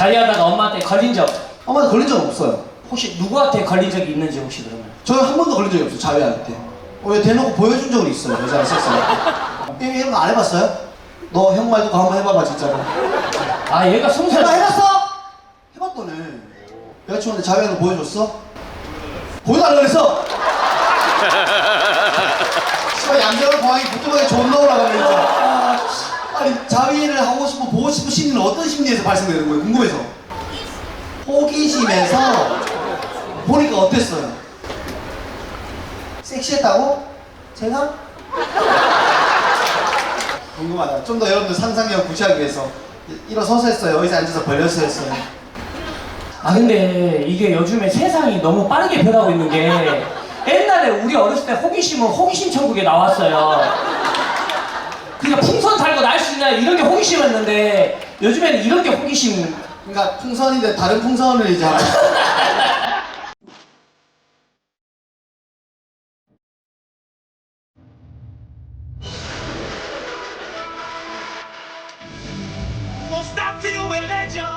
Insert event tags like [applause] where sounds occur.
자위하다가 엄마한테 걸린 적 엄마한테 걸린 적 없어요. 혹시 누구한테 걸린 적이 있는지 혹시 그러면? 저는 한 번도 걸린 적이 없어요. 자위한테. 어, 왜 대놓고 보여준 적은 있어요. 여자랑 섹스를. 이- [laughs] 이런 거 안 해봤어요? 너 형말 듣고 한번 해봐봐 진짜로. 아 얘가 스무 살 해봐 해봤어? 해봤더네. 여자친구한테 자위하는 거 보여줬어? 보여달라 그랬어. [laughs] 씨발 얌전한 광이 부뚜막에 존나 올라가면서 자위를 하고 싶고 보고 싶은 심리는 어떤 심리에서 발생되는 거예요? 궁금해서. 호기심에서 보니까 어땠어요? 섹시했다고? 제가? 궁금하다. 좀 더 여러분들 상상력 구체하기 위해서 일- 일어서서 했어요. 의자 앉아서 벌려서 했어요. 아 근데 이게 요즘에 세상이 너무 빠르게 변하고 있는 게 옛날에 우리 어렸을 때 호기심은 호기심 천국에 나왔어요. 그러니까 풍선 달고 날 수 있냐 이런 게 호기심이었는데 요즘에는 이런 게 호기심. 그러니까 풍선인데 다른 풍선을 이제. Won't stop till we're legend.